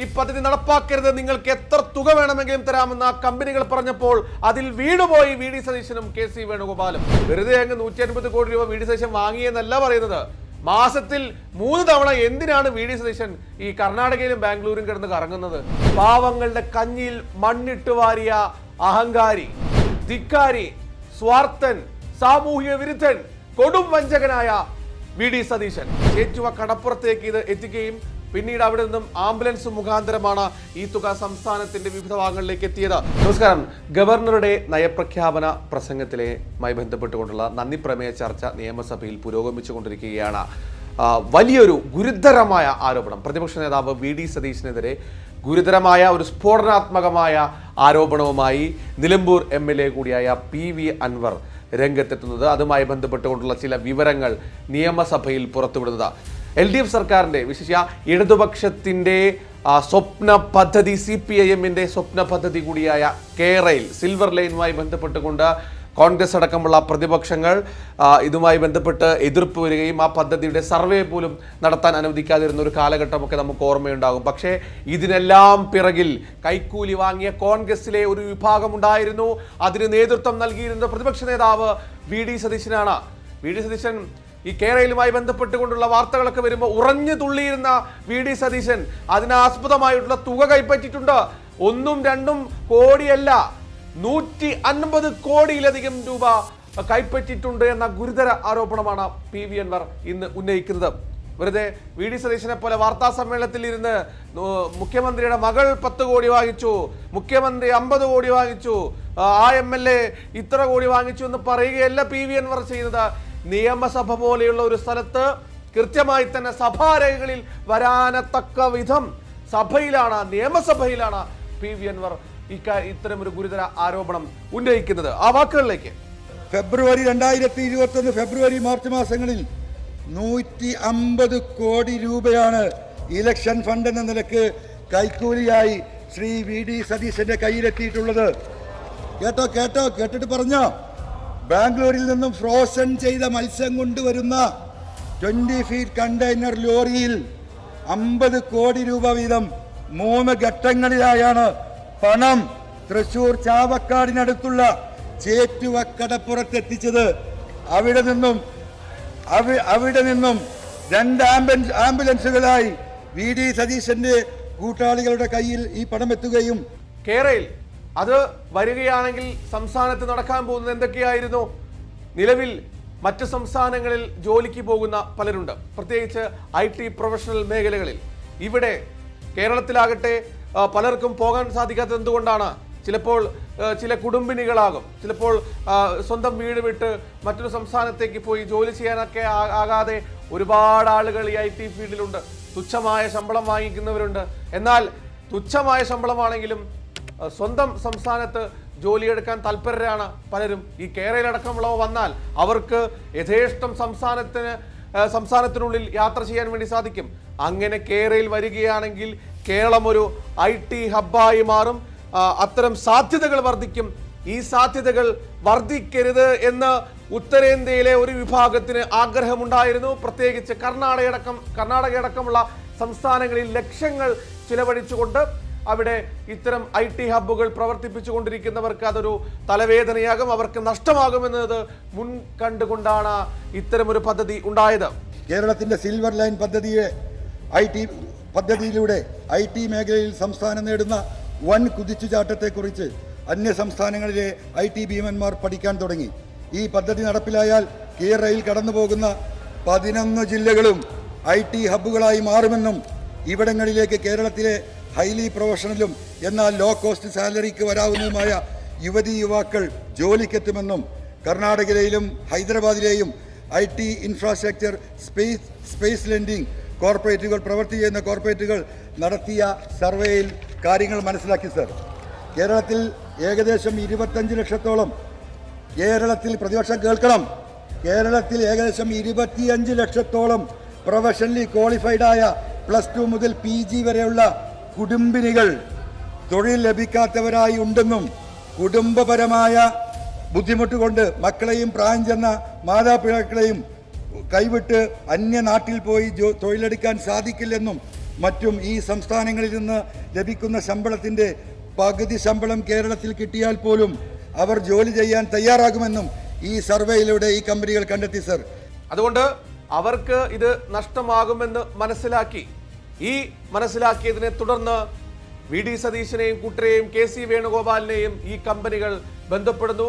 ഈ പദ്ധതി നടപ്പാക്കരുത്. നിങ്ങൾക്ക് എത്ര തുക വേണമെങ്കിലും തരാമെന്ന് ആ കമ്പനികൾ പറഞ്ഞപ്പോൾ അതിൽ വീണുപോയി വി ഡി സതീശനും കെ സി വേണുഗോപാലും. വെറുതെ അങ്ങ് നൂറ്റി അൻപത് കോടി രൂപ വി ഡി സതീശൻ വാങ്ങിയെന്നല്ല പറയുന്നത്. മാസത്തിൽ മൂന്ന് തവണ എന്തിനാണ് വി ഡി സതീശൻ ഈ കർണാടകയിലും ബാംഗ്ലൂരും കിടന്ന് കറങ്ങുന്നത്? പാവങ്ങളുടെ കഞ്ഞിയിൽ മണ്ണിട്ട് വാരിയ അഹങ്കാരി ധിക്കാരി സ്വാർത്ഥൻ സാമൂഹിക വിരുദ്ധൻ കൊടും വഞ്ചകനായ വി ഡി സതീശൻ. ചേറ്റുവ കടപ്പുറത്തേക്ക് ഇത് എത്തിക്കുകയും പിന്നീട് അവിടെ നിന്നും ആംബുലൻസ് മുഖാന്തരമാണ് ഈ തുക സംസ്ഥാനത്തിന്റെ വിവിധ ഭാഗങ്ങളിലേക്ക് എത്തിയത്. നമസ്കാരം. ഗവർണറുടെ നയപ്രഖ്യാപന പ്രസംഗത്തിലെ മായി ബന്ധപ്പെട്ടുകൊണ്ടുള്ള നന്ദി പ്രമേയ ചർച്ച നിയമസഭയിൽ പുരോഗമിച്ചുകൊണ്ടിരിക്കുകയാണ്. വലിയൊരു ഗുരുതരമായ ആരോപണം. പ്രതിപക്ഷ നേതാവ് വി ഡി സതീശനെതിരെ ഗുരുതരമായ ഒരു സ്ഫോടനാത്മകമായ ആരോപണവുമായി നിലമ്പൂർ എം എൽ എ കൂടിയായ പി വി അൻവർ രംഗത്തെത്തുന്നത്. അതുമായി ബന്ധപ്പെട്ടുകൊണ്ടുള്ള ചില വിവരങ്ങൾ നിയമസഭയിൽ പുറത്തുവിടുന്നത്. എൽ ഡി എഫ് സർക്കാരിന്റെ വിശേഷ ഇടതുപക്ഷത്തിന്റെ സ്വപ്ന പദ്ധതി സി പി ഐ എമ്മിന്റെ സ്വപ്ന പദ്ധതി കൂടിയായ കേരയിൽ സിൽവർ ലൈനുമായി ബന്ധപ്പെട്ടുകൊണ്ട് കോൺഗ്രസ് അടക്കമുള്ള പ്രതിപക്ഷങ്ങൾ ഇതുമായി ബന്ധപ്പെട്ട് എതിർപ്പ് വരികയും ആ പദ്ധതിയുടെ സർവേ പോലും നടത്താൻ അനുവദിക്കാതിരുന്ന ഒരു കാലഘട്ടമൊക്കെ നമുക്ക് ഓർമ്മയുണ്ടാകും. പക്ഷേ ഇതിനെല്ലാം പിറകിൽ കൈക്കൂലി വാങ്ങിയ കോൺഗ്രസിലെ ഒരു വിഭാഗമുണ്ടായിരുന്നു. അതിന് നേതൃത്വം നൽകിയിരുന്ന പ്രതിപക്ഷ നേതാവ് വി ഡി സതീശനാണ്. വി ഡി സതീശൻ ഈ കേരളയിലുമായി ബന്ധപ്പെട്ടുകൊണ്ടുള്ള വാർത്തകളൊക്കെ വരുമ്പോൾ ഉറഞ്ഞു തുള്ളിയിരുന്ന വി ഡി സതീശൻ അതിനാസ്പദമായിട്ടുള്ള തുക കൈപ്പറ്റിയിട്ടുണ്ട്. ഒന്നും രണ്ടും കോടിയല്ല നൂറ്റി അൻപത് കോടിയിലധികം രൂപ കൈപ്പറ്റിയിട്ടുണ്ട് എന്ന ഗുരുതര ആരോപണമാണ് പി വി അൻവർ ഇന്ന് ഉന്നയിക്കുന്നത്. വെറുതെ വി ഡി സതീശനെ പോലെ വാർത്താ സമ്മേളനത്തിൽ ഇരുന്ന് മുഖ്യമന്ത്രിയുടെ മകൾ പത്ത് കോടി വാങ്ങിച്ചു മുഖ്യമന്ത്രി അമ്പത് കോടി വാങ്ങിച്ചു ആ എം എൽ എ ഇത്ര കോടി വാങ്ങിച്ചു എന്ന് പറയുകയല്ല പി വി അൻവർ ചെയ്യുന്നത്. നിയമസഭ പോലെയുള്ള ഒരു സ്ഥലത്ത് കൃത്യമായി തന്നെ സഭാരേഖകളിൽ വരാനത്തക്ക വിധം സഭയിലാണ് നിയമസഭയിലാണ് പി. വി. അൻവർ ഇത്തരം ഒരു ഗുരുതര ആരോപണം ഉന്നയിക്കുന്നത്. ആ വാക്കുകളിലേക്ക്. ഫെബ്രുവരി രണ്ടായിരത്തി ഇരുപത്തി ഒന്ന് ഫെബ്രുവരി മാർച്ച് മാസങ്ങളിൽ നൂറ്റി അമ്പത് കോടി രൂപയാണ് ഇലക്ഷൻ ഫണ്ട് എന്ന നിലയ്ക്ക് കൈക്കൂലിയായി ശ്രീ വി. ഡി. സതീശന്റെ കയ്യിലെത്തിയിട്ടുള്ളത്. കേട്ടോ കേട്ടോ കേട്ടിട്ട് പറഞ്ഞോ? ബാംഗ്ലൂരിൽ നിന്നും ഫ്രോസൺ ചെയ്ത മത്സ്യം കൊണ്ടുവരുന്ന ട്വന്റി ഫീറ്റ് കണ്ടെയ്നർ ലോറിയിൽ അമ്പത് കോടി രൂപ വീതം മൂന്ന് ഘട്ടങ്ങളിലായാണ് പണം തൃശൂർ ചാവക്കാടിനടുത്തുള്ള ചേറ്റുവക്കടപ്പുറത്ത് കടപ്പുറത്തെത്തിച്ചത് അവിടെ നിന്നും അവിടെ നിന്നും രണ്ട് ആംബുലൻസ് ആംബുലൻസുകളായി വി ഡി സതീശന്റെ കൂട്ടാളികളുടെ കയ്യിൽ ഈ പണം എത്തുകയും കേരയിൽ അത് വരികയാണെങ്കിൽ സംസ്ഥാനത്ത് നടക്കാൻ പോകുന്നത് എന്തൊക്കെയായിരുന്നു? നിലവിൽ മറ്റ് സംസ്ഥാനങ്ങളിൽ ജോലിക്ക് പോകുന്ന പലരുണ്ട്. പ്രത്യേകിച്ച് ഐ ടി പ്രൊഫഷണൽ മേഖലകളിൽ. ഇവിടെ കേരളത്തിലാകട്ടെ പലർക്കും പോകാൻ സാധിക്കാത്തത് എന്തുകൊണ്ടാണ്? ചിലപ്പോൾ ചില കുടുംബിനികളാകും. ചിലപ്പോൾ സ്വന്തം വീട് വിട്ട് മറ്റൊരു സംസ്ഥാനത്തേക്ക് പോയി ജോലി ചെയ്യാനൊക്കെ ആകാതെ ഒരുപാട് ആളുകൾ ഈ ഐ ടി ഫീൽഡിലുണ്ട്. തുച്ഛമായ ശമ്പളം വാങ്ങിക്കുന്നവരുണ്ട്. എന്നാൽ തുച്ഛമായ ശമ്പളമാണെങ്കിലും സ്വന്തം സംസ്ഥാനത്ത് ജോലിയെടുക്കാൻ തൽപരരാണ് പലരും. ഈ കേരളയിലടക്കമുള്ളവ വന്നാൽ അവർക്ക് യഥേഷ്ടം സംസ്ഥാനത്തിന് സംസ്ഥാനത്തിനുള്ളിൽ യാത്ര ചെയ്യാൻ വേണ്ടി സാധിക്കും. അങ്ങനെ കേരളയിൽ വരികയാണെങ്കിൽ കേരളം ഒരു ഐ ടി ഹബ്ബായി മാറും. അത്തരം സാധ്യതകൾ വർദ്ധിക്കും. ഈ സാധ്യതകൾ വർദ്ധിക്കരുത് എന്ന് ഉത്തരേന്ത്യയിലെ ഒരു വിഭാഗത്തിന് ആഗ്രഹമുണ്ടായിരുന്നു. പ്രത്യേകിച്ച് കർണാടകയടക്കം കർണാടകയടക്കമുള്ള സംസ്ഥാനങ്ങളിൽ ലക്ഷങ്ങൾ ചിലവഴിച്ചുകൊണ്ട് അവിടെ ഇത്തരം ഐ ടി ഹബ്ബുകൾ പ്രവർത്തിപ്പിച്ചുകൊണ്ടിരിക്കുന്നവർക്ക് അതൊരു തലവേദനയാകും അവർക്ക് നഷ്ടമാകുമെന്നത് മുൻ കണ്ടുകൊണ്ടാണ് ഒരു പദ്ധതി ഉണ്ടായത്. കേരളത്തിന്റെ സിൽവർ ലൈൻ പദ്ധതിയെ ഐ ടി പദ്ധതിയിലൂടെ ഐ ടി മേഖലയിൽ സംസ്ഥാനം നേടുന്ന വൻ കുതിച്ചുചാട്ടത്തെക്കുറിച്ച് അന്യ സംസ്ഥാനങ്ങളിലെ ഐ ടി ഭീമന്മാർ പഠിക്കാൻ തുടങ്ങി. ഈ പദ്ധതി നടപ്പിലായാൽ കേരളയിൽ കടന്നു പോകുന്ന പതിനൊന്ന് ജില്ലകളും ഐ ടി ഹബ്ബുകളായി മാറുമെന്നും ഇവിടങ്ങളിലേക്ക് കേരളത്തിലെ ഹൈലി പ്രൊഫഷണലും എന്നാൽ ലോ കോസ്റ്റ് സാലറിക്ക് വരാവുന്നതുമായ യുവതി യുവാക്കൾ ജോലിക്കെത്തുമെന്നും കർണാടകയിലെയും ഹൈദരാബാദിലെയും I T infrastructure space space lending കോർപ്പറേറ്റുകൾ പ്രവർത്തി ചെയ്യുന്ന കോർപ്പറേറ്റുകൾ നടത്തിയ സർവേയിൽ കാര്യങ്ങൾ മനസ്സിലാക്കി സർ കേരളത്തിൽ ഏകദേശം ഇരുപത്തഞ്ച് ലക്ഷത്തോളം കേരളത്തിൽ പ്രതിപക്ഷം കേൾക്കണം. കേരളത്തിൽ ഏകദേശം ഇരുപത്തിയഞ്ച് ലക്ഷത്തോളം പ്രൊഫഷണലി ക്വാളിഫൈഡായ പ്ലസ് ടു മുതൽ പി ജി വരെയുള്ള കുടുംബിനികൾ തൊഴിൽ ലഭിക്കാത്തവരായി ഉണ്ടെന്നും കുടുംബപരമായ ബുദ്ധിമുട്ട് കൊണ്ട് മക്കളെയും പ്രായം ചെന്ന മാതാപിതാക്കളെയും കൈവിട്ട് അന്യ നാട്ടിൽ പോയി തൊഴിലെടുക്കാൻ സാധിക്കില്ലെന്നും മറ്റും ഈ സംസ്ഥാനങ്ങളിൽ നിന്ന് ലഭിക്കുന്ന ശമ്പളത്തിന്റെ പകുതി ശമ്പളം കേരളത്തിൽ കിട്ടിയാൽ പോലും അവർ ജോലി ചെയ്യാൻ തയ്യാറാകുമെന്നും ഈ സർവേയിലൂടെ ഈ കമ്പനികൾ കണ്ടെത്തി സർ. അതുകൊണ്ട് അവർക്ക് ഇത് നഷ്ടമാകുമെന്ന് മനസ്സിലാക്കി ഈ മനസ്സിലാക്കിയതിനെ തുടർന്ന് വി ഡി സതീശനെയും കൂട്ടരെയും കെ സി വേണുഗോപാലിനെയും ഈ കമ്പനികൾ ബന്ധപ്പെടുന്നു.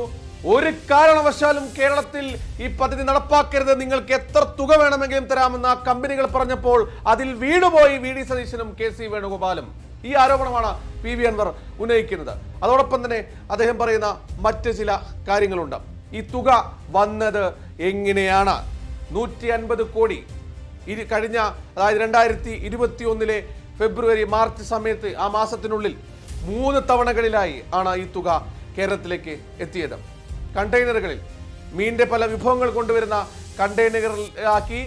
ഒരു കാരണവശാലും കേരളത്തിൽ ഈ പദ്ധതി നടപ്പാക്കരുത്. നിങ്ങൾക്ക് എത്ര തുക വേണമെങ്കിലും തരാമെന്ന് ആ കമ്പനികൾ പറഞ്ഞപ്പോൾ അതിൽ വീണുപോയി വി ഡി സതീശനും കെ സി വേണുഗോപാലും. ഈ ആരോപണമാണ് പി വി അൻവർ ഉന്നയിക്കുന്നത്. അതോടൊപ്പം തന്നെ അദ്ദേഹം പറയുന്ന മറ്റ് ചില കാര്യങ്ങളുണ്ട്. ഈ തുക വന്നത് എങ്ങനെയാണ്? നൂറ്റി അൻപത് കോടി ഇരു കഴിഞ്ഞ അതായത് രണ്ടായിരത്തി ഇരുപത്തി ഒന്നിലെ ഫെബ്രുവരി മാർച്ച് സമയത്ത് ആ മാസത്തിനുള്ളിൽ മൂന്ന് തവണകളിലായി ആണ് ഈ തുക കേരളത്തിലേക്ക് എത്തിയത്. കണ്ടെയ്നറുകളിൽ മീനിന്റെ പല വിഭവങ്ങൾ കൊണ്ടുവരുന്ന കണ്ടെയ്നറുകളിലാക്കി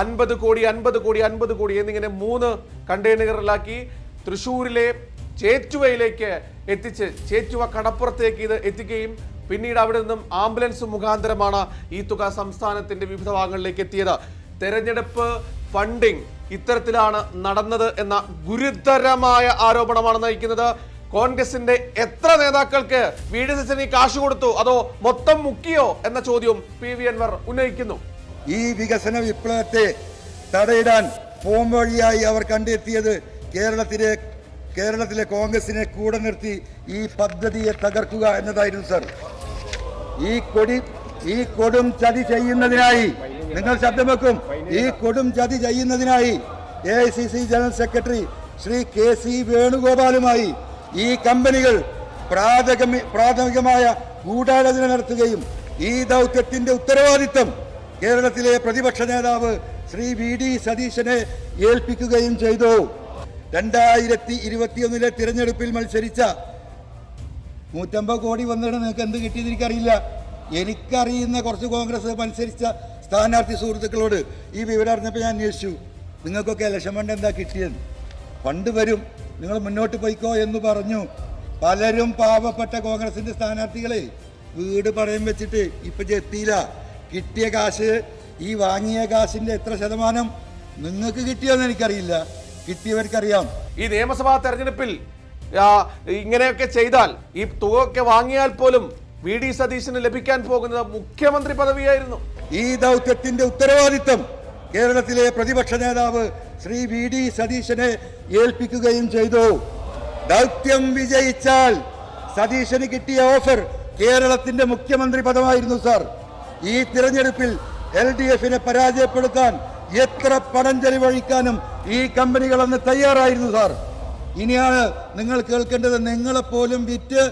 അൻപത് കോടി അൻപത് കോടി അൻപത് കോടി എന്നിങ്ങനെ മൂന്ന് കണ്ടെയ്നറുകളിലാക്കി തൃശ്ശൂരിലെ ചേറ്റുവയിലേക്ക് എത്തിച്ച് ചേറ്റുവ കടപ്പുറത്തേക്ക് ഇത് എത്തിക്കുകയും പിന്നീട് അവിടെ നിന്നും ആംബുലൻസ് മുഖാന്തരമാണ് ഈ തുക സംസ്ഥാനത്തിന്റെ വിവിധ ഭാഗങ്ങളിലേക്ക് എത്തിയത്. തെരഞ്ഞെടുപ്പ് ഫണ്ടിംഗ് ഇത്തരത്തിലാണ് നടന്നത് എന്ന ഗുരുതരമായ ആരോപണമാണ് നയിക്കുന്നത്. കോൺഗ്രസിന്റെ എത്ര നേതാക്കൾക്ക് വി ഡി സി ഈ കാശ് കൊടുത്തു അതോ മൊത്തം മുക്കിയോ എന്ന ചോദ്യവും പി വി അൻവർ ഉന്നയിക്കുന്നു. ഈ വികസന വിപ്ലവത്തെ തടയിടാൻ ഫോം വഴിയായി അവർ കണ്ടെത്തിയത് കേരളത്തിലെ കേരളത്തിലെ കോൺഗ്രസിനെ കൂടെ നിർത്തി ഈ പദ്ധതിയെ തകർക്കുക എന്നതായിരുന്നു സർ. ഈ കൊടി ഈ കൊടും ചതി ചെയ്യുന്നതിനായി നിങ്ങൾ ശബ്ദം വെക്കും ഈ കൊടും ചതി ചെയ്യുന്നതിനായി A I C C general secretary Shri K C വേണുഗോപാലുമായി ഈ കമ്പനികൾ പ്രാഥമിക പ്രാഥമികമായ ഗൂഢാലോചന നടത്തുകയും ഈ ദൗത്യത്തിന്റെ ഉത്തരവാദിത്തം കേരളത്തിലെ പ്രതിപക്ഷ നേതാവ് ശ്രീ വി ഡി സതീശനെ ഏൽപ്പിക്കുകയും ചെയ്തു. രണ്ടായിരത്തി ഇരുപത്തിയൊന്നിലെ തിരഞ്ഞെടുപ്പിൽ മത്സരിച്ച നൂറ്റമ്പത് കോടി വന്നിട്ട് നിങ്ങൾക്ക് എന്ത് കിട്ടിയെന്ന് എനിക്കറിയില്ല. എനിക്കറിയുന്ന കുറച്ച് കോൺഗ്രസ് മത്സരിച്ച സ്ഥാനാർത്ഥി സുഹൃത്തുക്കളോട് ഈ വിവരം അറിഞ്ഞപ്പോൾ ഞാൻ അന്വേഷിച്ചു. നിങ്ങൾക്കൊക്കെ ഇലക്ഷൻ ഫണ്ട് എന്താ കിട്ടിയത്? ഫണ്ട് വരും. നിങ്ങൾ മുന്നോട്ട് പോയിക്കോ എന്ന് പറഞ്ഞു. പലരും പാവപ്പെട്ട കോൺഗ്രസിന്റെ സ്ഥാനാർത്ഥികളെ വീട് പറയും വെച്ചിട്ട് ഇപ്പൊ എത്തിയില്ല കിട്ടിയ കാശ് ഈ വാങ്ങിയ കാശിന്റെ എത്ര ശതമാനം നിങ്ങൾക്ക് കിട്ടിയോന്ന് എനിക്കറിയില്ല. കിട്ടിയവർക്കറിയാം. ഈ നിയമസഭാ തെരഞ്ഞെടുപ്പിൽ ഇങ്ങനെയൊക്കെ ചെയ്താൽ ഈ തുകയൊക്കെ വാങ്ങിയാൽ പോലും വി ഡി സതീശന് ലഭിക്കാൻ പോകുന്നത് മുഖ്യമന്ത്രി പദവിയായിരുന്നു. ഈ ദൗത്യത്തിന്റെ ഉത്തരവാദിത്തം കേരളത്തിലെ പ്രതിപക്ഷ നേതാവ് ശ്രീ വി ഡി സതീശനെ ഏൽപ്പിക്കുകയും ചെയ്തു. ദൗത്യം വിജയിച്ചാൽ സതീശന് കിട്ടിയ ഓഫർ കേരളത്തിന്റെ മുഖ്യമന്ത്രി പദമായിരുന്നു സാർ. ഈ തിരഞ്ഞെടുപ്പിൽ എൽ ഡി എഫിനെ പരാജയപ്പെടുത്താൻ എത്ര പണം ചെലവഴിക്കാനും ഈ കമ്പനികൾ അന്ന് തയ്യാറായിരുന്നു സാർ. ഇനിയാണ് നിങ്ങൾ കേൾക്കേണ്ടത് നിങ്ങളെപ്പോലും വിറ്റ്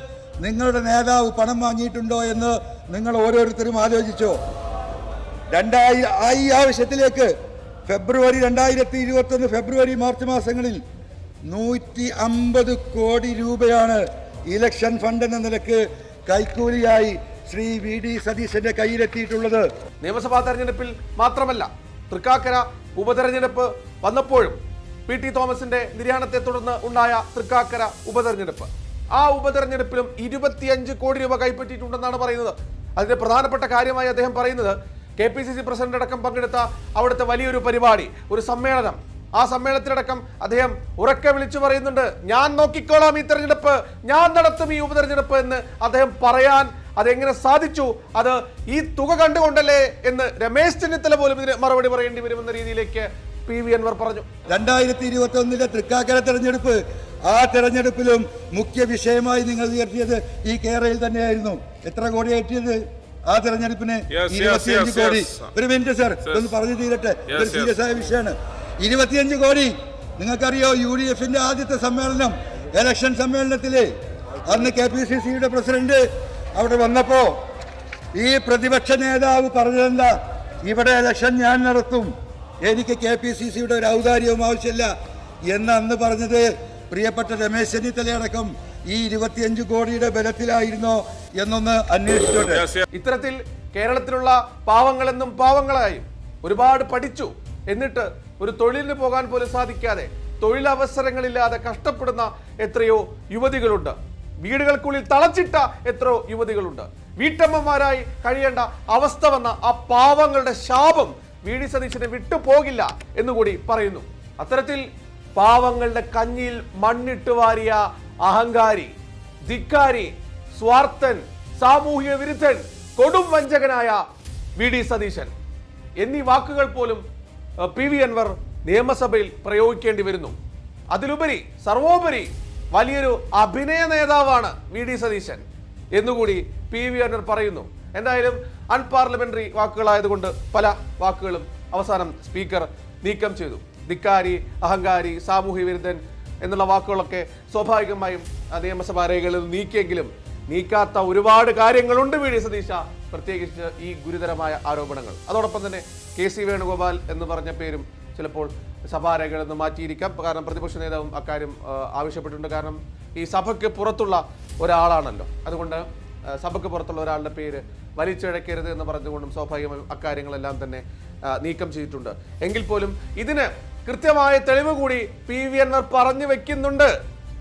നിങ്ങളുടെ നേതാവ് പണം വാങ്ങിയിട്ടുണ്ടോ എന്ന് നിങ്ങൾ ഓരോരുത്തരും ആലോചിച്ചോ. രണ്ടായി ഈ ആവശ്യത്തിലേക്ക് ഫെബ്രുവരി രണ്ടായിരത്തി ഇരുപത്തൊന്ന് ഫെബ്രുവരി മാർച്ച് മാസങ്ങളിൽ നൂറ്റി അമ്പത് കോടി രൂപയാണ് ഇലക്ഷൻ ഫണ്ട് എന്ന നിലയ്ക്ക് കൈക്കൂലിയായി ശ്രീ വി ഡി സതീശന്റെ കയ്യിലെത്തിയിട്ടുള്ളത്. നിയമസഭാ തെരഞ്ഞെടുപ്പിൽ മാത്രമല്ല തൃക്കാക്കര ഉപതെരഞ്ഞെടുപ്പ് വന്നപ്പോഴും പി ടി തോമസിന്റെ നിര്യാണത്തെ തുടർന്ന് ഉണ്ടായ തൃക്കാക്കര ഉപതെരഞ്ഞെടുപ്പ്. ആ ഉപതെരഞ്ഞെടുപ്പിലും ഇരുപത്തിയഞ്ച് കോടി രൂപ കൈപ്പറ്റിയിട്ടുണ്ടെന്നാണ് പറയുന്നത്. അതിന്റെ പ്രധാനപ്പെട്ട കാര്യമായി അദ്ദേഹം പറയുന്നത് K P C C president അടക്കം പങ്കെടുത്ത അവിടുത്തെ വലിയൊരു പരിപാടി ഒരു സമ്മേളനം. ആ സമ്മേളനത്തിലടക്കം അദ്ദേഹം ഉറക്കെ വിളിച്ചു പറയുന്നുണ്ട് ഞാൻ നോക്കിക്കോളാം ഈ തെരഞ്ഞെടുപ്പ് ഞാൻ നടത്തും ഈ ഉപതെരഞ്ഞെടുപ്പ് എന്ന് അദ്ദേഹം പറയാൻ അതെങ്ങനെ സാധിച്ചു അത് ഈ തുക കണ്ടുകൊണ്ടല്ലേ എന്ന് രമേശ് ചെന്നിത്തല പോലും ഇതിന് മറുപടി പറയേണ്ടി വരുമെന്ന രീതിയിലേക്ക് പി. വി. അൻവർ പറഞ്ഞു. രണ്ടായിരത്തി ഇരുപത്തി ഒന്നിലെ തൃക്കാക്കര തെരഞ്ഞെടുപ്പ് ആ തെരഞ്ഞെടുപ്പിലും മുഖ്യ വിഷയമായി നിങ്ങൾ ഉയർത്തിയത് ഈ കേരളയിൽ തന്നെയായിരുന്നു. എത്ര കോടി ഏറ്റിയത് ആ തെരഞ്ഞെടുപ്പിന് ഇരുപത്തിയഞ്ച് കോടി. ഒരു മിനിറ്റ് സാർ ഇതൊന്ന് പറഞ്ഞു തീരട്ടെ. ഒരു സീരിയസ് ആയ വിഷയമാണ്. ഇരുപത്തിയഞ്ച് കോടി. നിങ്ങൾക്കറിയോ യു ഡി എഫിന്റെ ആദ്യത്തെ സമ്മേളനം എലക്ഷൻ സമ്മേളനത്തിൽ അന്ന് കെ പി സി സിയുടെ പ്രസിഡന്റ് അവിടെ വന്നപ്പോ ഈ പ്രതിപക്ഷ നേതാവ് പറഞ്ഞതെന്താ? ഇവിടെ ഇലക്ഷൻ ഞാൻ നടത്തും. എനിക്ക് കെ പി സി സിയുടെ ഒരു ഔദാര്യവും ആവശ്യമില്ല. എന്ന് അന്ന് പറഞ്ഞത് പ്രിയപ്പെട്ട രമേശ് ചെന്നിത്തലയടക്കം ഈ ഇരുപത്തിയഞ്ച് കോടിയുടെ ബലത്തിലായിരുന്നോ എന്നൊന്ന് അന്വേഷിച്ചോട്ടെ. ഇത്തരത്തിൽ കേരളത്തിലുള്ള പാവങ്ങളെന്നും പാവങ്ങളായും ഒരുപാട് പഠിച്ചു. എന്നിട്ട് ഒരു തൊഴിലിന് പോകാൻ പോലും സാധിക്കാതെ തൊഴിലവസരങ്ങളില്ലാതെ കഷ്ടപ്പെടുന്ന എത്രയോ യുവതികളുണ്ട്. വീടുകൾക്കുള്ളിൽ തളച്ചിട്ട എത്രയോ യുവതികളുണ്ട്. വീട്ടമ്മമാരായി കഴിയേണ്ട അവസ്ഥ വന്ന ആ പാവങ്ങളുടെ ശാപം വി ഡി സതീശനെ വിട്ടുപോകില്ല എന്നുകൂടി പറയുന്നു. അത്തരത്തിൽ പാവങ്ങളുടെ കഞ്ഞിയിൽ മണ്ണിട്ട് വാരിയ അഹങ്കാരി ധിക്കാരി സ്വാർത്ഥൻ സാമൂഹിക വിരുദ്ധൻ കൊടും വഞ്ചകനായ വി ഡി സതീശൻ. എന്നീ വാക്കുകൾ പോലും പി വി അൻവർ നിയമസഭയിൽ പ്രയോഗിക്കേണ്ടി വരുന്നു. അതിലുപരി സർവോപരി വലിയൊരു അഭിനയ നേതാവാണ് വി ഡി സതീശൻ എന്നുകൂടി പി വി അൻവർ പറയുന്നു. എന്തായാലും അൺപാർലമെന്ററി വാക്കുകളായതുകൊണ്ട് പല വാക്കുകളും അവസാനം സ്പീക്കർ നീക്കം ചെയ്തു. ധിക്കാരി അഹങ്കാരി സാമൂഹ്യ വിരുദ്ധൻ എന്നുള്ള വാക്കുകളൊക്കെ സ്വാഭാവികമായും നിയമസഭാ രേഖകളിൽ നീക്കിയെങ്കിലും നീക്കാത്ത ഒരുപാട് കാര്യങ്ങളുണ്ട് വി ഡി സതീശ. പ്രത്യേകിച്ച് ഈ ഗുരുതരമായ ആരോപണങ്ങൾ. അതോടൊപ്പം തന്നെ കെ സി വേണുഗോപാൽ എന്ന് പറഞ്ഞ പേരും ചിലപ്പോൾ സഭാരേഖകളിൽ നിന്ന് മാറ്റിയിരിക്കാം. കാരണം പ്രതിപക്ഷ നേതാവും അക്കാര്യം ആവശ്യപ്പെട്ടിട്ടുണ്ട്. കാരണം ഈ സഭയ്ക്ക് പുറത്തുള്ള ഒരാളാണല്ലോ. അതുകൊണ്ട് സഭയ്ക്ക് പുറത്തുള്ള ഒരാളുടെ പേര് വലിച്ചിഴക്കരുത് എന്ന് പറഞ്ഞുകൊണ്ടും സ്വാഭാവികമായും അക്കാര്യങ്ങളെല്ലാം തന്നെ നീക്കം ചെയ്തിട്ടുണ്ട്. എങ്കിൽ പോലും ഇതിന് കൃത്യമായ തെളിവ് കൂടി പി വി എൻവർ പറഞ്ഞു വെക്കുന്നുണ്ട്.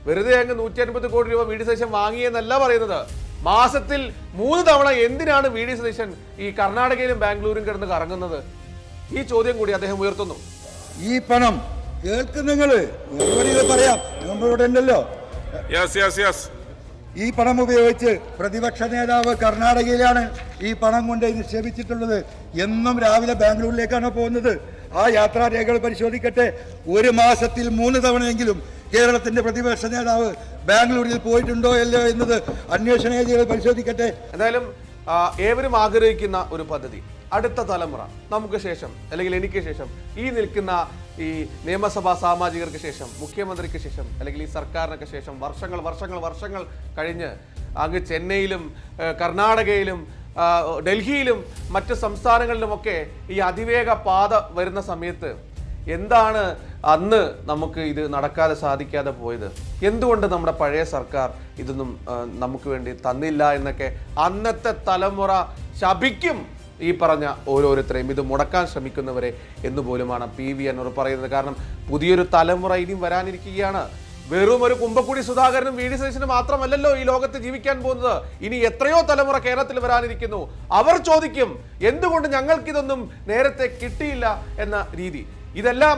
വെറുതെ അങ്ങ് നൂറ്റി അൻപത് കോടി രൂപ വി ഡി സതീശൻ വാങ്ങിയെന്നല്ല പറയുന്നത്. മാസത്തിൽ മൂന്ന് തവണ എന്തിനാണ് വി ഡി സതീശൻ ഈ കർണാടകയിലും ബാംഗ്ലൂരും കിടന്ന് കറങ്ങുന്നത്? ഈ ചോദ്യം കൂടി അദ്ദേഹം ഉയർത്തുന്നു. ഈ പണം കേൾക്കും പറയാം. നമ്മളിവിടെ ഉണ്ടല്ലോ. ഈ പണം ഉപയോഗിച്ച് പ്രതിപക്ഷ നേതാവ് കർണാടകയിലാണ് ഈ പണം കൊണ്ട് നിക്ഷേപിച്ചിട്ടുള്ളത്. എന്നും രാവിലെ ബാംഗ്ലൂരിലേക്കാണ് പോകുന്നത്? ആ യാത്രാരേഖകൾ പരിശോധിക്കട്ടെ. ഒരു മാസത്തിൽ മൂന്ന് തവണയെങ്കിലും കേരളത്തിന്റെ പ്രതിപക്ഷ നേതാവ് ബാംഗ്ലൂരിൽ പോയിട്ടുണ്ടോ അല്ലയോ എന്നത് അന്വേഷണ ഏജൻസികൾ പരിശോധിക്കട്ടെ. എന്തായാലും ഏവരും ആഗ്രഹിക്കുന്ന ഒരു പദ്ധതി അടുത്ത തലമുറ നമുക്ക് ശേഷം അല്ലെങ്കിൽ എനിക്ക് ശേഷം ഈ നിൽക്കുന്ന ഈ നിയമസഭാ സാമാജികർക്ക് ശേഷം മുഖ്യമന്ത്രിക്ക് ശേഷം അല്ലെങ്കിൽ ഈ സർക്കാരിനൊക്കെ ശേഷം വർഷങ്ങൾ വർഷങ്ങൾ വർഷങ്ങൾ കഴിഞ്ഞ് അങ്ങ് ചെന്നൈയിലും കർണാടകയിലും ഡൽഹിയിലും മറ്റ് സംസ്ഥാനങ്ങളിലുമൊക്കെ ഈ അതിവേഗ പാത വരുന്ന സമയത്ത് എന്താണ് അന്ന് നമുക്ക് ഇത് നടക്കാതെ സാധിക്കാതെ പോയത്? എന്തുകൊണ്ട് നമ്മുടെ പഴയ സർക്കാർ ഇതൊന്നും നമുക്ക് വേണ്ടി തന്നില്ല എന്നൊക്കെ അന്നത്തെ തലമുറ ശപിക്കും ഈ പറഞ്ഞ ഓരോരുത്തരെയും? ഇത് മുടക്കാൻ ശ്രമിക്കുന്നവരെ എന്നുപോലുമാണ് പി വി എന്നോട് പറയുന്നത്. കാരണം പുതിയൊരു തലമുറ ഇനിയും വരാനിരിക്കുകയാണ്. വെറും ഒരു കുമ്പക്കുടി സുധാകരനും വി ഡി സതീശനും മാത്രമല്ലല്ലോ ഈ ലോകത്ത് ജീവിക്കാൻ പോകുന്നത്. ഇനി എത്രയോ തലമുറ കേരളത്തിൽ വരാനിരിക്കുന്നു. അവർ ചോദിക്കും എന്തുകൊണ്ട് ഞങ്ങൾക്കിതൊന്നും നേരത്തെ കിട്ടിയില്ല? എന്ന രീതി. ഇതെല്ലാം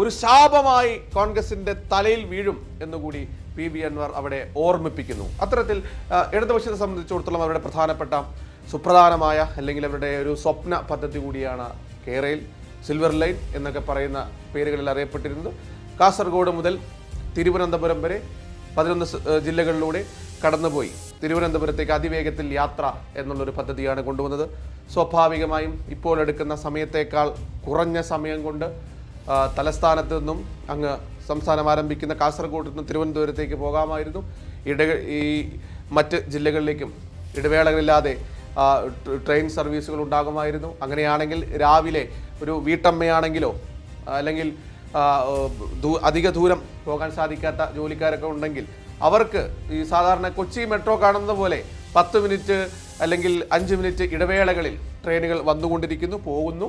ഒരു ശാപമായി കോൺഗ്രസിന്റെ തലയിൽ വീഴും എന്നുകൂടി പി. ബി അൻവർ അവിടെ ഓർമ്മിപ്പിക്കുന്നു. അത്തരത്തിൽ ഇടതുപക്ഷത്തെ സംബന്ധിച്ചിടത്തോളം അവരുടെ പ്രധാനപ്പെട്ട സുപ്രധാനമായ അല്ലെങ്കിൽ അവരുടെ ഒരു സ്വപ്ന പദ്ധതി കൂടിയാണ് കേരയിൽ. സിൽവർ ലൈൻ എന്നൊക്കെ പറയുന്ന പേരുകളിൽ അറിയപ്പെട്ടിരുന്നത്. കാസർഗോഡ് മുതൽ തിരുവനന്തപുരം വരെ പതിനൊന്ന് ജില്ലകളിലൂടെ കടന്നുപോയി. തിരുവനന്തപുരത്തേക്ക് അതിവേഗത്തിൽ യാത്ര എന്നുള്ളൊരു പദ്ധതിയാണ് കൊണ്ടുവന്നത്. സ്വാഭാവികമായും ഇപ്പോൾ എടുക്കുന്ന സമയത്തേക്കാൾ കുറഞ്ഞ സമയം കൊണ്ട് തലസ്ഥാനത്ത് നിന്നും അങ്ങ് സംസ്ഥാനം ആരംഭിക്കുന്ന കാസർഗോഡ് നിന്നും തിരുവനന്തപുരത്തേക്ക് പോകാമായിരുന്നു. ഇട ഈ മറ്റ് ജില്ലകളിലേക്കും ഇടവേളകളില്ലാതെ ട്രെയിൻ സർവീസുകൾ ഉണ്ടാകുമായിരുന്നു. അങ്ങനെയാണെങ്കിൽ രാവിലെ ഒരു വീട്ടമ്മയാണെങ്കിലോ അല്ലെങ്കിൽ അധിക ദൂരം പോകാൻ സാധിക്കാത്ത ജോലിക്കാരൊക്കെ ഉണ്ടെങ്കിൽ അവർക്ക് ഈ സാധാരണ കൊച്ചി മെട്രോ കാണുന്ന പോലെ പത്ത് മിനിറ്റ് അല്ലെങ്കിൽ അഞ്ച് മിനിറ്റ് ഇടവേളകളിൽ ട്രെയിനുകൾ വന്നുകൊണ്ടിരിക്കുന്നു പോകുന്നു.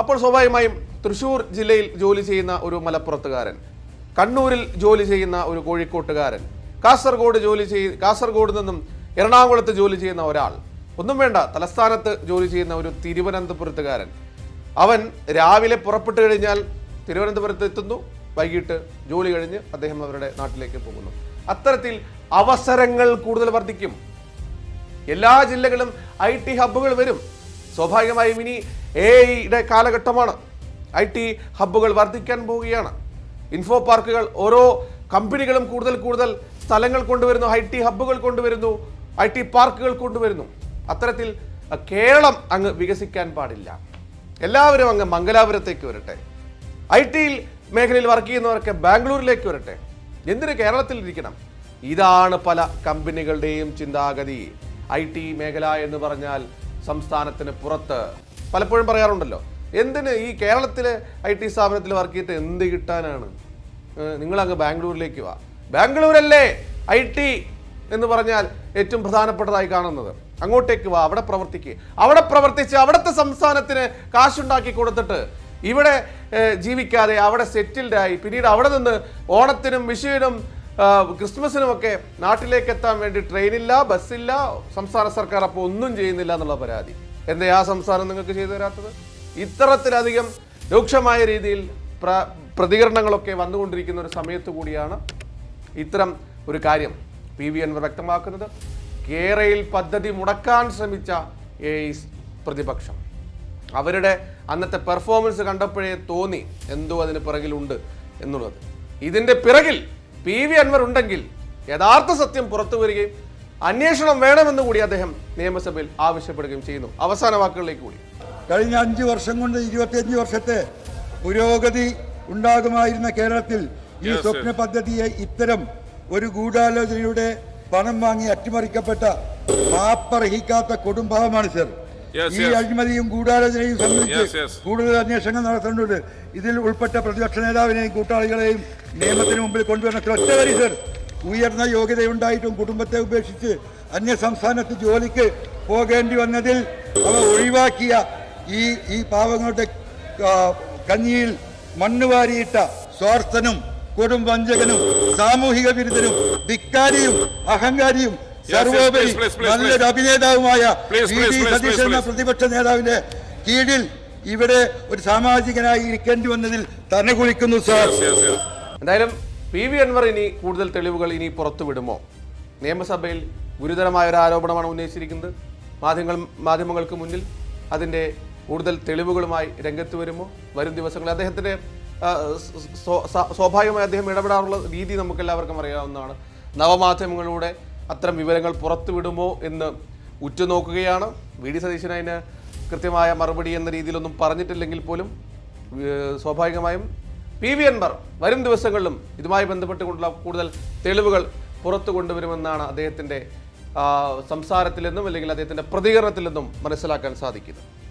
അപ്പോൾ സ്വാഭാവികമായും തൃശ്ശൂർ ജില്ലയിൽ ജോലി ചെയ്യുന്ന ഒരു മലപ്പുറത്തുകാരൻ കണ്ണൂരിൽ ജോലി ചെയ്യുന്ന ഒരു കോഴിക്കോട്ടുകാരൻ കാസർഗോഡ് ജോലി ചെയ് കാസർഗോഡ് നിന്നും എറണാകുളത്ത് ജോലി ചെയ്യുന്ന ഒരാൾ ഒന്നും വേണ്ട തലസ്ഥാനത്ത് ജോലി ചെയ്യുന്ന ഒരു തിരുവനന്തപുരത്തുകാരൻ. അവൻ രാവിലെ പുറപ്പെട്ടു കഴിഞ്ഞാൽ തിരുവനന്തപുരത്ത് എത്തുന്നു. വൈകിട്ട് ജോലി കഴിഞ്ഞ് അദ്ദേഹം അവരുടെ നാട്ടിലേക്ക് പോകുന്നു. അത്തരത്തിൽ അവസരങ്ങൾ കൂടുതൽ വർദ്ധിക്കും. എല്ലാ ജില്ലകളും ഐ ടി ഹബ്ബുകൾ വരും. സ്വാഭാവികമായും ഇനി എ ഐയുടെ കാലഘട്ടമാണ്. ഐ ടി ഹബ്ബുകൾ വർദ്ധിക്കാൻ പോവുകയാണ്. ഇൻഫോ പാർക്കുകൾ ഓരോ കമ്പനികളും കൂടുതൽ കൂടുതൽ സ്ഥലങ്ങൾ കൊണ്ടുവരുന്നു. ഐ ടി ഹബ്ബുകൾ കൊണ്ടുവരുന്നു. ഐ ടി പാർക്കുകൾ കൊണ്ടുവരുന്നു. അത്തരത്തിൽ കേരളം അങ്ങ് വികസിക്കാൻ പാടില്ല. എല്ലാവരും അങ്ങ് മംഗലാപുരത്തേക്ക് വരട്ടെ. ഐ ടി മേഖലയിൽ വർക്ക് ചെയ്യുന്നവരൊക്കെ ബാംഗ്ലൂരിലേക്ക് വരട്ടെ. എന്തിന് കേരളത്തിൽ ഇരിക്കണം? ഇതാണ് പല കമ്പനികളുടെയും ചിന്താഗതി. ഐ ടി മേഖല എന്ന് പറഞ്ഞാൽ സംസ്ഥാനത്തിന് പുറത്ത് പലപ്പോഴും പറയാറുണ്ടല്ലോ. എന്തിന് ഈ കേരളത്തിലെ ഐ ടി സ്ഥാപനത്തിൽ വർക്ക് ചെയ്തിട്ട് എന്ത് കിട്ടാനാണ്? നിങ്ങളങ്ങ് ബാംഗ്ലൂരിലേക്ക് വാ. ബാംഗ്ലൂരല്ലേ ഐ ടി എന്ന് പറഞ്ഞാൽ ഏറ്റവും പ്രധാനപ്പെട്ടതായി കാണുന്നത്. അങ്ങോട്ടേക്ക് വാ അവിടെ പ്രവർത്തിക്കുക അവിടെ പ്രവർത്തിച്ച് അവിടുത്തെ സംസ്ഥാനത്തിന് കാശുണ്ടാക്കി കൊടുത്തിട്ട് ഇവിടെ ജീവിക്കാതെ അവിടെ സെറ്റിൽഡ് ആയി. പിന്നീട് അവിടെ നിന്ന് ഓണത്തിനും വിഷുവിനും ക്രിസ്മസിനും ക്രിസ്മസിനുമൊക്കെ നാട്ടിലേക്ക് എത്താൻ വേണ്ടി ട്രെയിനില്ല ബസ്സില്ല സംസ്ഥാന സർക്കാർ അപ്പോൾ ഒന്നും ചെയ്യുന്നില്ല എന്നുള്ള പരാതി. എന്താ ആ സംസ്ഥാനം നിങ്ങൾക്ക് ചെയ്തു തരാത്തത്? ഇത്തരത്തിലധികം രൂക്ഷമായ രീതിയിൽ പ്ര പ്രതികരണങ്ങളൊക്കെ വന്നുകൊണ്ടിരിക്കുന്ന ഒരു സമയത്ത് കൂടിയാണ് ഇത്തരം ഒരു കാര്യം പി വി അൻവർ വ്യക്തമാക്കുന്നത്. കേരയിൽ പദ്ധതി മുടക്കാൻ ശ്രമിച്ച എ പ്രതിപക്ഷം. അവരുടെ അന്നത്തെ പെർഫോമൻസ് കണ്ടപ്പോഴേ തോന്നി എന്തോ അതിന് പിറകിലുണ്ട് എന്നുള്ളത്. ഇതിന്റെ പിറകിൽ പി വി അൻവർ ഉണ്ടെങ്കിൽ യഥാർത്ഥ സത്യം പുറത്തു വരികയും അന്വേഷണം വേണമെന്ന് കൂടി അദ്ദേഹം നിയമസഭയിൽ ആവശ്യപ്പെടുകയും ചെയ്യുന്നു. അവസാന വാക്കുകളിലേക്ക് കൂടി. കഴിഞ്ഞ അഞ്ച് വർഷം കൊണ്ട് ഇരുപത്തിയഞ്ച് വർഷത്തെ പുരോഗതി ഉണ്ടാകുമായിരുന്ന കേരളത്തിൽ ഈ സ്വപ്ന പദ്ധതിയെ ഇത്തരം ഒരു ഗൂഢാലോചനയുടെ പണം വാങ്ങി അട്ടിമറിക്കപ്പെട്ട മാപ്പർഹിക്കാത്ത കുടുംബമാണ് സർ ഈ. അഴിമതിയും ഗൂഢാലോചനയും സംബന്ധിച്ച്. കൂടുതൽ അന്വേഷണങ്ങൾ നടത്തേണ്ടതുണ്ട് ഇതിൽ ഉൾപ്പെട്ട പ്രതിപക്ഷ നേതാവിനെയും കൂട്ടാളികളെയും നിയമത്തിന് മുമ്പിൽ കൊണ്ടുവരണത്തിൽ ഒറ്റ വരി സർ ഉയർന്ന യോഗ്യതയുണ്ടായിട്ടും കുടുംബത്തെ ഉപേക്ഷിച്ച് അന്യ സംസ്ഥാനത്ത് ജോലിക്ക് പോകേണ്ടി വന്നതിൽ അവ ഒഴിവാക്കിയ ഈ ഈ പാവങ്ങളുടെ കഞ്ഞിയിൽ മണ്ണ് വാരിയിട്ട സ്വാർത്ഥനും കൊടും വഞ്ചകനും സാമൂഹിക വിരുദ്ധനും ധിക്കാരിയും അഹങ്കാരിയും സർവോപരി നല്ലൊരു അഭിനേതാവുമായ സതീശൻ എന്ന പ്രതിപക്ഷ നേതാവിന്റെ കീഴിൽ ഇവിടെ ഒരു സാമാജികനായി ഇരിക്കേണ്ടി വന്നതിൽ തന്നെ കുളിക്കുന്നു സാർ. എന്തായാലും പി വി അൻവർ ഇനി കൂടുതൽ തെളിവുകൾ ഇനി പുറത്തുവിടുമോ നിയമസഭയിൽ ഗുരുതരമായ ഒരു ആരോപണമാണ് ഉന്നയിച്ചിരിക്കുന്നത്. മാധ്യമങ്ങൾ മാധ്യമങ്ങൾക്ക് മുന്നിൽ അതിന്റെ കൂടുതൽ തെളിവുകളുമായി രംഗത്ത് വരുമോ? വരും ദിവസങ്ങളിൽ അദ്ദേഹത്തിന്റെ സ്വാഭാവികമായി അദ്ദേഹം ഇടപെടാറുള്ള രീതി നമുക്ക് എല്ലാവർക്കും അറിയാവുന്നതാണ്. നവമാധ്യമങ്ങളിലൂടെ അത്തരം വിവരങ്ങൾ പുറത്തുവിടുമോ എന്ന് ഉറ്റുനോക്കുകയാണ്. വി. ഡി. സതീശൻ അതിന് കൃത്യമായ മറുപടി എന്ന രീതിയിലൊന്നും പറഞ്ഞിട്ടില്ലെങ്കിൽ പോലും സ്വാഭാവികമായും പി. വി. അൻവർ വരും ദിവസങ്ങളിലും ഇതുമായി ബന്ധപ്പെട്ടുകൊണ്ടുള്ള കൂടുതൽ തെളിവുകൾ പുറത്തു കൊണ്ടുവരുമെന്നാണ് അദ്ദേഹത്തിന്റെ സംസാരത്തിൽ നിന്നും അല്ലെങ്കിൽ അദ്ദേഹത്തിന്റെ പ്രതികരണത്തിൽ നിന്നും മനസ്സിലാക്കാൻ സാധിക്കുന്നത്.